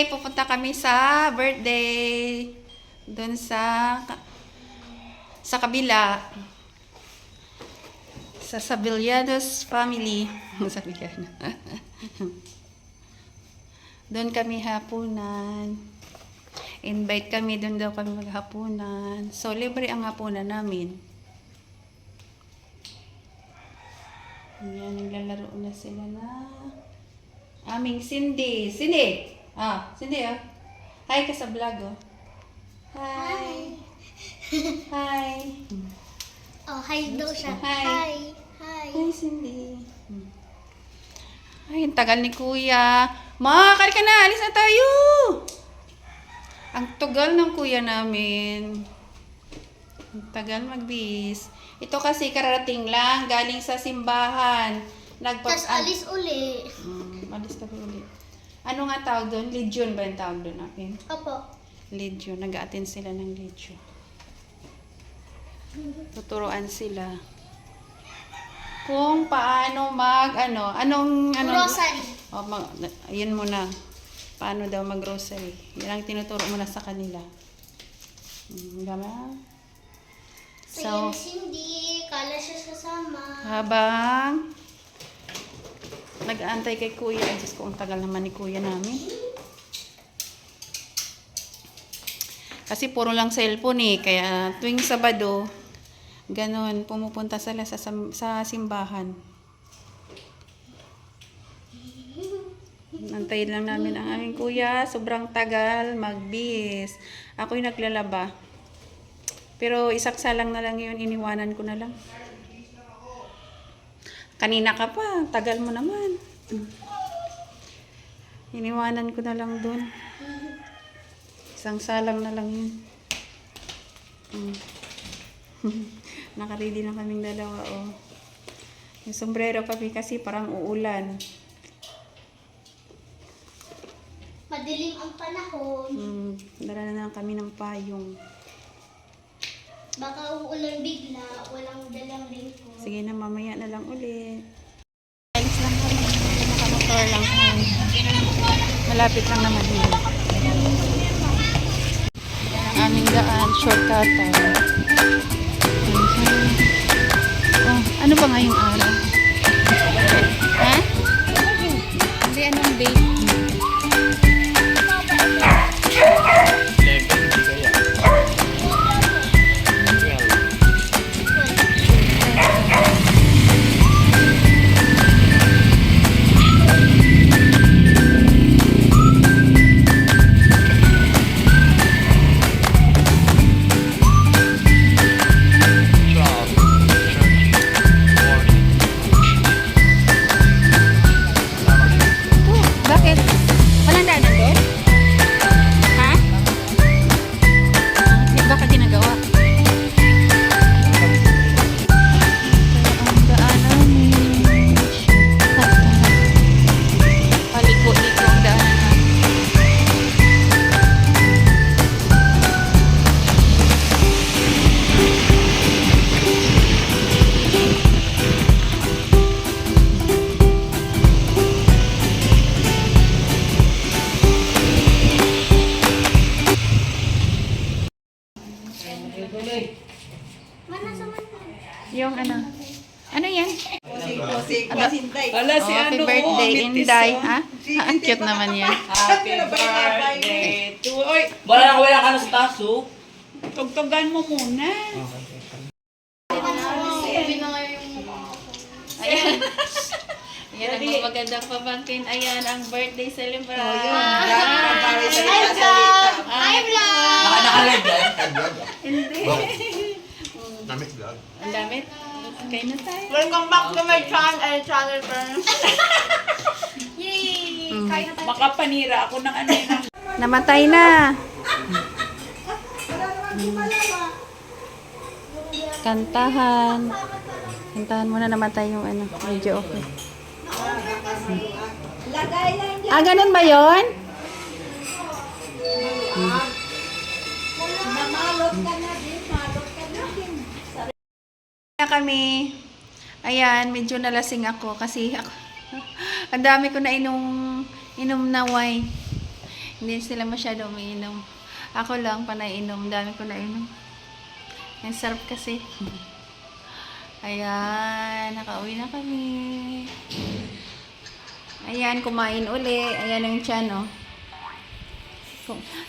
Hi! Pupunta kami sa birthday. Doon sa sa kabila. Sa Sabillados family. Sabillados. doon kami hapunan. Invite kami, doon daw kami maghapunan. So, libre ang hapunan namin. Ayan, naglalaro na sila na aming Cindy. Cindy! Ah, Cindy ah. Hi ka sa vlog oh. Hi. Hi. Oh, hi daw siya. Hi. Hi. Hi. Hi, Cindy. Ay, ang tagal ni Kuya. Ma, kali ka na. Alis na tayo. Ang tagal ng kuya namin. Ang tagal magbis. Ito kasi kararating lang. Galing sa simbahan. Nagpa- Tapos alis uli. Mm, alis kami ulit. Ano nga tawag doon? Legion ba yung tawag doon natin? Opo. Legion. Nag-attend sila ng Legion. Tuturuan sila. Kung paano mag, ano, anong, ano, Rosary. oh, mag, yun muna. Paano daw mag-grocery. Yan ang tinuturo mo na sa kanila. Mm, gama. So, So, Cindy, kala siya sasama. habang nag-aantay kay kuya, ay Diyos ko, ang tagal naman ni kuya namin. Kasi puro lang cellphone eh, kaya tuwing Sabado, ganun, pumupunta sila sa, sam- sa simbahan. Antayin lang namin ang aming kuya, sobrang tagal, magbihis. Ako'y naglalaba. Pero isaksalang na lang yun, iniwanan ko na lang. Kanina ka pa, tagal mo naman. Iniwanan ko na lang doon. Isang salang na lang yun. Nakaready na kaming dalawa, oh. Yung sombrero kami kasi parang uulan. Madilim ang panahon. Mm, dala na lang kami ng payong. Baka uulan bigla. Walang dalang raincoat. Sige na, mamaya na lang ulit. Alis lang kami. Nakamotor lang kami. Malapit lang naman yun. Ang aming daan, shortcut tayo. Mhm. Oh, ano ba ngayong araw? Ha? Hindi, anong date? Ano yan? Ala, si Oh, happy ano, birthday, oh, Inday. oh. Ha? Ha, Ang cute naman yan. Happy birthday to... Oy, Wala na wala ka na sa taso. tugtugan mo muna. Ayan. Ayan ang mga magandang pamangkin. Ayan ang birthday celebration. Para sa Hi, vlog! Hi, vlog! Naka naka-live yan. Hindi. Damit vlog. Ang damit. Kain na tayo. Welcome back to my channel, eh, channel friends. Yay! Mm. Kain na tayo. Baka panira ako ng ano yun. Namatay na. Kantahan. Kantahan muna namatay yung ano. Medyo okay. Ah, ganun ba yun? na kami. Ayan, medyo nalasing ako kasi ako, ang dami ko na inom, inom na wine. Hindi sila masyado umiinom. Ako lang panainom. Dami ko nainom. Ang sarap kasi. Ayan, nakauwi na kami. Ayan, kumain uli. Ayan ang tiyan, oh.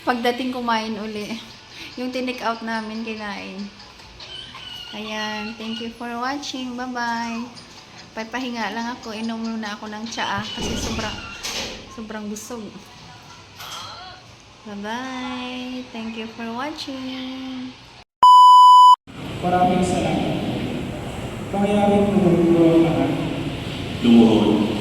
Pagdating kumain uli. Yung tinik out namin, kinain. Ayan, thank you for watching. Bye-bye. Papahinga lang ako. Inom muna ako ng tsaa kasi sobrang, sobrang busog. Bye-bye. Thank you for watching. Maraming salamat. Pangyaring tumulo ang lahat. Lumuhod.